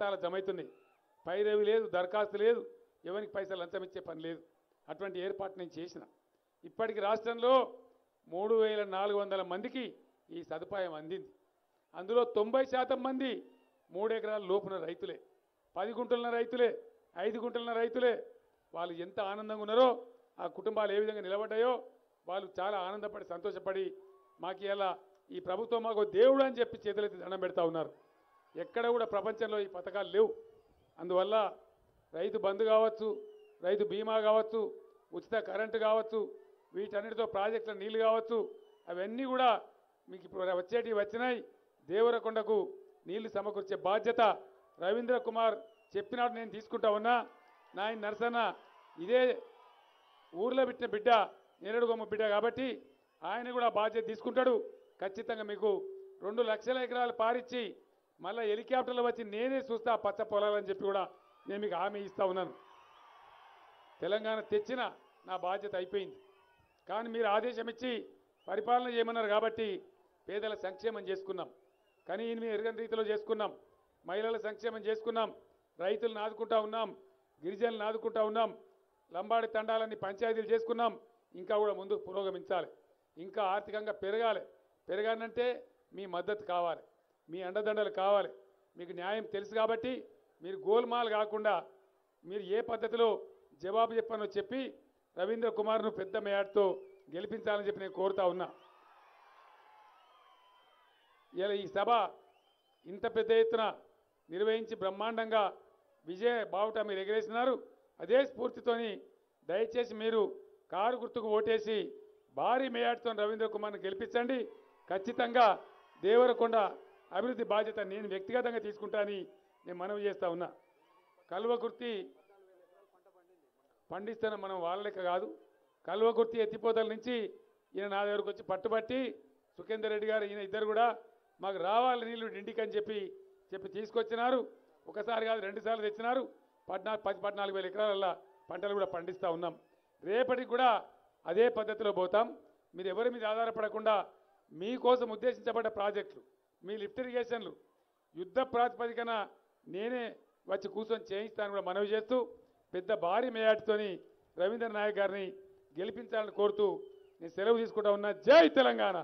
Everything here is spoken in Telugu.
ఖాతాల జమైతున్నాయి. పైరవి లేదు దరఖాస్తు లేదు ఎవరికి పైసలు లంచం ఇచ్చే పని లేదు. అటువంటి ఏర్పాటు నేను చేసిన. ఇప్పటికి రాష్ట్రంలో మూడు వేల నాలుగు వందల మందికి ఈ సదుపాయం అందింది. అందులో తొంభై శాతం మంది మూడు ఎకరాల లోపున రైతులే. పది గుంటల రైతులే ఐదు గుంటలన రైతులే. వాళ్ళు ఎంత ఆనందంగా ఉన్నారో ఆ కుటుంబాలు ఏ విధంగా నిలబడ్డాయో వాళ్ళు చాలా ఆనందపడి సంతోషపడి మాకు ఇలా ఈ ప్రభుత్వం మాకు దేవుడు అని చెప్పి చేతులెత్తి దండం పెడతా ఉన్నారు. ఎక్కడ కూడా ప్రపంచంలో ఈ పథకాలు లేవు. అందువల్ల రైతు బంధు కావచ్చు రైతు బీమా కావచ్చు ఉచిత కరెంటు కావచ్చు వీటన్నిటితో ప్రాజెక్టుల నీళ్ళు కావచ్చు అవన్నీ కూడా మీకు ఇప్పుడు వచ్చేటివి వచ్చినాయి. దేవరకొండకు నీళ్ళు సమకూర్చే బాధ్యత రవీంద్ర కుమార్ చెప్పినట్టు నేను తీసుకుంటా ఉన్నా. నాయన నరసన్న ఇదే ఊర్లో పెట్టిన బిడ్డ నేరడుగొమ్మ బిడ్డ కాబట్టి ఆయన కూడా బాధ్యత తీసుకుంటాడు. ఖచ్చితంగా మీకు రెండు లక్షల ఎకరాలు పారిచ్చి మళ్ళీ హెలికాప్టర్లు వచ్చి నేనే చూస్తా ఆ పచ్చ పొలాలని చెప్పి కూడా నేను మీకు హామీ ఇస్తా ఉన్నాను. తెలంగాణ తెచ్చిన నా బాధ్యత అయిపోయింది. కానీ మీరు ఆదేశం ఇచ్చి పరిపాలన చేయమన్నారు కాబట్టి పేదల సంక్షేమం చేసుకున్నాం. కానీ మేము ఎరగని రీతిలో చేసుకున్నాం. మహిళల సంక్షేమం చేసుకున్నాం. రైతులను ఆదుకుంటా ఉన్నాం. గిరిజనులను ఆదుకుంటా ఉన్నాం. లంబాడి తండాలన్నీ పంచాయతీలు చేసుకున్నాం. ఇంకా కూడా ముందుకు పురోగమించాలి. ఇంకా ఆర్థికంగా పెరగాలి. పెరగాలంటే మీ మద్దతు కావాలి. మీ అండదండలు కావాలి. మీకు న్యాయం తెలుసు కాబట్టి మీరు గోల్మాల్ కాకుండా మీరు ఏ పద్ధతిలో జవాబు చెప్పనో చెప్పి రవీంద్ర కుమార్ను పెద్ద మేయాడ్తో గెలిపించాలని చెప్పి నేను కోరుతా ఉన్నా. ఇలా ఈ సభ ఇంత పెద్ద ఎత్తున నిర్వహించి బ్రహ్మాండంగా విజయ బావుట మీరు ఎగిరేసినారు. అదే స్ఫూర్తితోని దయచేసి మీరు కారు గుర్తుకు ఓటేసి భారీ మేయాడ్తో రవీంద్ర కుమార్ని గెలిపించండి. ఖచ్చితంగా దేవరకొండ అభివృద్ధి బాధ్యత నేను వ్యక్తిగతంగా తీసుకుంటానని నేను మనవి చేస్తా ఉన్నా. కల్వకుర్తి పండిస్తున్న మనం వాళ్ళ లెక్క కాదు. కల్వకుర్తి ఎత్తిపోతల నుంచి ఈయన నా దగ్గరకు వచ్చి పట్టుబట్టి సుఖేందర్ రెడ్డి గారు ఈయన ఇద్దరు కూడా మాకు రావాలి నీళ్ళు ఇంటికి అని చెప్పి చెప్పి తీసుకొచ్చినారు. ఒకసారి కాదు రెండుసార్లు తెచ్చినారు. పద్నాలుగు పది పద్నాలుగు వేల ఎకరాల పంటలు కూడా పండిస్తూ ఉన్నాం. రేపటికి కూడా అదే పద్ధతిలో పోతాం. మీరు ఎవరి మీద ఆధారపడకుండా మీకోసం ఉద్దేశించబడ్డ ప్రాజెక్టులు మీ లిఫ్ట్ ఇరిగేషన్లు. యుద్ధ ప్రాతిపదికన నేనే వచ్చి కూర్చొని చేయిస్తాను కూడా మనవి చేస్తూ పెద్ద భారీ మేయాటితోని రవీంద్ర నాయక్ గారిని గెలిపించాలని కోరుతూ నేను సెలవు తీసుకుంటా ఉన్నా. జై తెలంగాణ!